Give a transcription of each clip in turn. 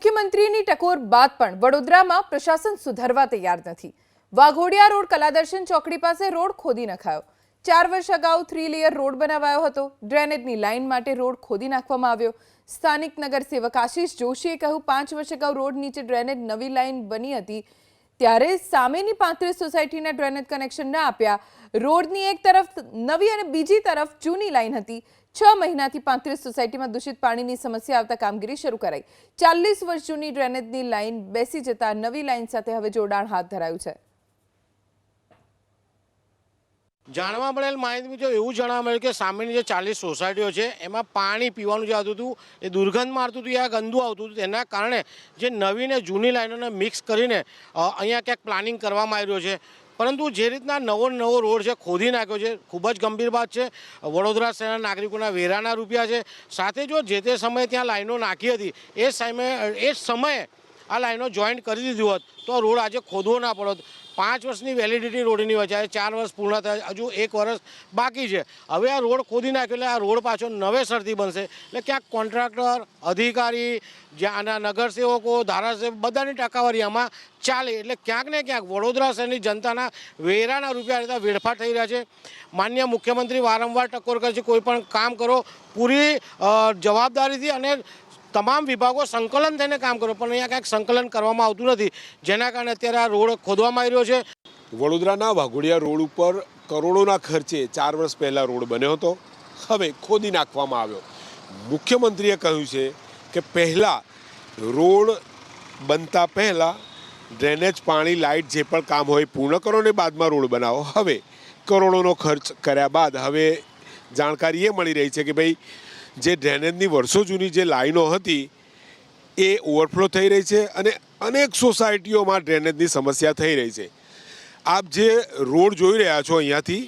મુખ્યમંત્રીની ટકોર બાદ પણ વડોદરામાં પ્રશાસન સુધારવા તૈયાર નથી. વાઘોડિયા રોડ કલાદર્શન ચોકડી પાસે રોડ ખોદી નખાયો. ચાર વર્ષ અગાઉ થ્રી લેયર રોડ બનાવાયો હતો. ડ્રેનેજની લાઇન માટે રોડ ખોદી નાખવામાં આવ્યો. સ્થાનિક નગરસેવક આશીષ જોશીએ કહ્યું, પાંચ વર્ષ અગાઉ રોડ નીચે ડ્રેનેજ નવી લાઇન બની હતી. ત્યારે સામેની પાંત્રીસ સોસાયટીના ડ્રેનેજ કનેક્શન ન આપ્યા. રોડની એક તરફ નવી અને બીજી તરફ જૂની લાઇન હતી. છ મહિનાથી પાંત્રીસ સોસાયટીમાં દૂષિત પાણીની સમસ્યા આવતા કામગીરી શરૂ કરાઈ. ચાલીસ વર્ષ જૂની ડ્રેનેજની લાઇન બેસી જતા નવી લાઇન સાથે હવે જોડાણ હાથ ધરાયું છે. જાણવા મળેલ માહિતી મુજબ એવું જાણવા મળ્યું કે સામેની જે ચાલીસ સોસાયટીઓ છે, એમાં પાણી પીવાનું જે આવતું હતું, એ દુર્ગંધ મારતું હતું, યા ગંદુ આવતું હતું, તેના કારણે જે નવી ને જૂની લાઈનોને મિક્સ કરીને અહીંયા ક્યાંક પ્લાનિંગ કરવામાં આવી રહ્યો છે. પરંતુ જે રીતના નવો નવો રોડ છે, ખોદી નાખ્યો છે, ખૂબ જ ગંભીર વાત છે. વડોદરા શહેરના નાગરિકોના વેરાના રૂપિયા છે. સાથે જો જે તે સમયે ત્યાં લાઈનો નાખી હતી, એ સમયે એ સમયે આ લાઈનો જોઈન્ટ કરી દીધી હોત, તો રોડ આજે ખોદવો ના પડત. પાંચ વર્ષની વેલિડિટી રોડની વચ્ચે ચાર વર્ષ પૂર્ણ થયા, હજુ એક વર્ષ બાકી છે. હવે આ રોડ ખોદી નાખ્યો એટલે આ રોડ પાછો નવેસરથી બનશે. એટલે ક્યાંક કોન્ટ્રાક્ટર અધિકારી, જ્યાંના નગરસેવકો, ધારાસેવક, બધાની ટકાવારી આમાં ચાલે. એટલે ક્યાંક ને ક્યાંક વડોદરા શહેરની જનતાના વેરાના રૂપિયા રહેતા વેડફાટ થઈ રહ્યા છે. માન્ય મુખ્યમંત્રી વારંવાર ટકોર કરે છે, કોઈ પણ કામ કરો, પૂરી જવાબદારીથી અને તમામ વિભાગો સંકલન થઈને કામ કરો, પણ અહીંયા કાંઈક સંકલન કરવામાં આવતું નથી. જેના કારણે અત્યારે આ રોડ ખોદવામાં આવી રહ્યો છે. વડોદરાના વાઘોડિયા રોડ ઉપર કરોડોના ખર્ચે ચાર વર્ષ પહેલાં રોડ બન્યો હતો. હવે ખોદી નાખવામાં આવ્યો. મુખ્યમંત્રીએ કહ્યું છે કે પહેલાં રોડ બનતા પહેલાં ડ્રેનેજ, પાણી, લાઇટ જે પણ કામ હોય પૂર્ણ કરો ને બાદમાં રોડ બનાવો. હવે કરોડોનો ખર્ચ કર્યા બાદ હવે જાણકારી એ મળી રહી છે કે ભાઈ જે ડ્રેનેજની વર્ષો જૂની જે લાઈનો હતી, એ ઓવરફ્લો થઈ રહી છે અને અનેક સોસાયટીઓમાં ડ્રેનેજની સમસ્યા થઈ રહી છે. આપ જે રોડ જોઈ રહ્યા છો અહીંયાથી,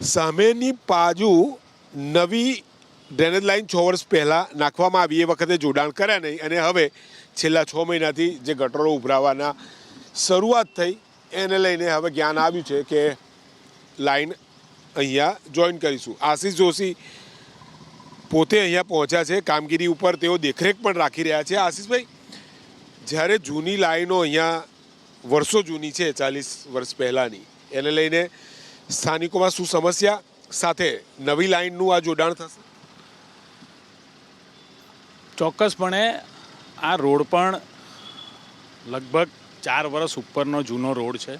સામેની બાજુ નવી ડ્રેનેજ લાઈન છ વર્ષ પહેલાં નાખવામાં આવી, એ વખતે જોડાણ કર્યા નહીં અને હવે છેલ્લા છ મહિનાથી જે ગટરો ઉભરાવાના શરૂઆત થઈ, એને લઈને હવે જ્ઞાન આવ્યું છે કે લાઈન અહીંયા જોઈન કરીશું. આશીષ જોશી પોતે અહીંયા પહોંચ્યા છે. કામગીરી ઉપર તેઓ દેખરેખ પણ રાખી રહ્યા છે. આશીષભાઈ, જ્યારે જૂની લાઈનો અહીંયા વર્ષો જૂની છે, ચાલીસ વર્ષ પહેલાંની, એને લઈને સ્થાનિકોમાં શું સમસ્યા? સાથે નવી લાઈનનું આ જોડાણ થશે? ચોક્કસપણે આ રોડ પણ લગભગ ચાર વર્ષ ઉપરનો જૂનો રોડ છે.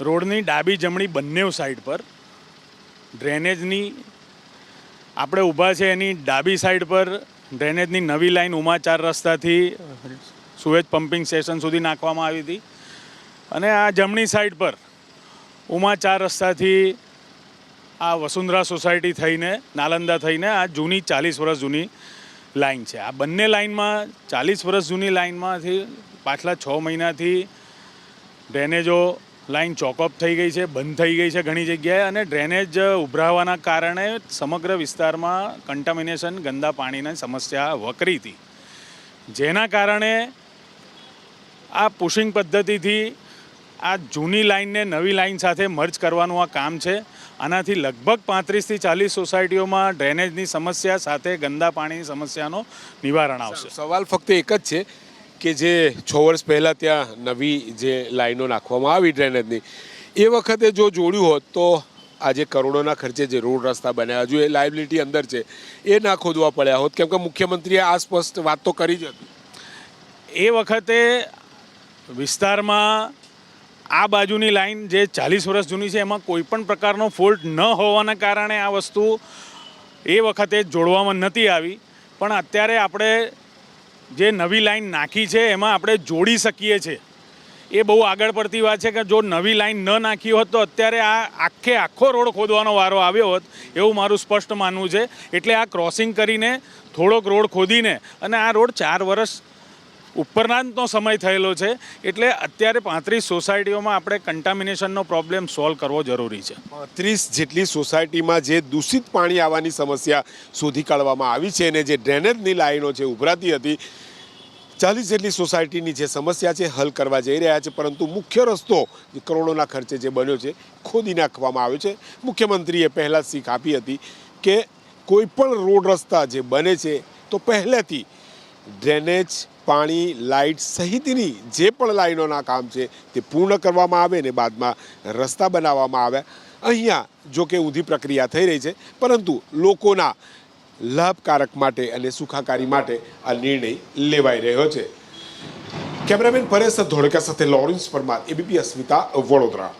રોડની ડાબી જમણી બંને સાઈડ પર ડ્રેનેજની આપણે ઊભા છે એની ડાબી સાઈડ પર ડ્રેનેજની નવી લાઈન ઉમા ચાર રસ્તાથી સુએજ પમ્પિંગ સ્ટેશન સુધી નાખવામાં આવી હતી. અને આ જમણી સાઈડ પર ઉમા ચાર રસ્તાથી આ વસુંધરા સોસાયટી થઈને, નાલંદા થઈને આ જૂની ચાલીસ વર્ષ જૂની લાઈન છે. આ બંને લાઈનમાં ચાલીસ વર્ષ જૂની લાઈનમાંથી પાછલા છ મહિનાથી ડ્રેનેજો લાઈન ચોકઅપ થઈ ગઈ છે બંધ થઈ ગઈ છે ઘણી જગ્યાએ અને ડ્રેનેજ ઉભરાવાના કારણે સમગ્ર વિસ્તારમાં કન્ટામિનેશન ગંદા પાણીની સમસ્યા વકરી હતી. જેના કારણે આ પુશિંગ પદ્ધતિથી આ જૂની લાઈનને નવી લાઈન સાથે મર્જ કરવાનું આ કામ છે. આનાથી લગભગ પાંત્રીસથી ચાલીસ સોસાયટીઓમાં ડ્રેનેજની સમસ્યા સાથે ગંદા પાણીની સમસ્યાનો નિવારણ આવશે. સવાલ ફક્ત એક જ છે. કે જે છ વર્ષ પહેલાં ત્યાં નવી જે લાઈનો નાખવામાં આવી ડ્રેનેજની, એ વખતે જો જોડ્યું હોત તો આજે કરોડોના ખર્ચે જે રોડ રસ્તા બન્યા, હજુ એ લાયબિલિટી અંદર છે, એ ના ખોદવા પડ્યા હોત. કેમ કે મુખ્યમંત્રીએ આ સ્પષ્ટ વાત તો કરી જ હતી. એ વખતે વિસ્તારમાં આ બાજુની લાઈન જે ચાલીસ વર્ષ જૂની છે, એમાં કોઈ પણ પ્રકારનો ફોલ્ટ ન હોવાના કારણે આ વસ્તુ એ વખતે જોડવામાં નથી આવી. પણ અત્યારે આપણે જે નવી લાઈન નાખી છે, એમાં આપણે જોડી શકીએ છીએ એ બહુ આગળ પડતી વાત છે કે જો નવી લાઈન ન નાખી હોત તો અત્યારે આ આખે આખો રોડ ખોદવાનો વારો આવ્યો હોત, એવું મારું સ્પષ્ટ માનવું છે. એટલે આ ક્રોસિંગ કરીને થોડોક રોડ ખોદીને અને આ રોડ ચાર વર્ષ ઉપરાંતનો સમય થયેલો છે, એટલે અત્યારે પાંત્રીસ સોસાયટીઓમાં આપણે કન્ટામિનેશનનો પ્રોબ્લેમ સોલ્વ કરવો જરૂરી છે. ત્રીસ જેટલી સોસાયટીમાં જે દૂષિત પાણી આવવાની સમસ્યા શોધી કાઢવામાં આવી છે અને જે ડ્રેનેજની લાઈનો છે, ઉભરાતી હતી, ચાલીસ જેટલી સોસાયટીની જે સમસ્યા છે, હલ કરવા જઈ રહ્યા છે, પરંતુ મુખ્ય રસ્તો જે કરોડોના ખર્ચે જે બન્યો છે, ખોદી નાખવામાં આવ્યો છે. મુખ્યમંત્રીએ પહેલાં શીખ આપી હતી કે કોઈ પણ રોડ રસ્તા જે બને છે, તો પહેલેથી ડ્રેનેજ પાણી, લાઇટ સહિતની જે પણ લાઈનોના કામ છે તે પૂર્ણ કરવામાં આવે ને બાદમાં રસ્તા બનાવવામાં આવે. અહીંયા જો કે ઊંધી પ્રક્રિયા થઈ રહી છે, પરંતુ લોકોના લાભકારક માટે અને સુખાકારી માટે આ નિર્ણય લેવાઈ રહ્યો છે. કેમેરામેન પરેશ ધોળકા સાથે લોરેન્સ પરમાર, એબીપી અસ્મિતા, વડોદરા.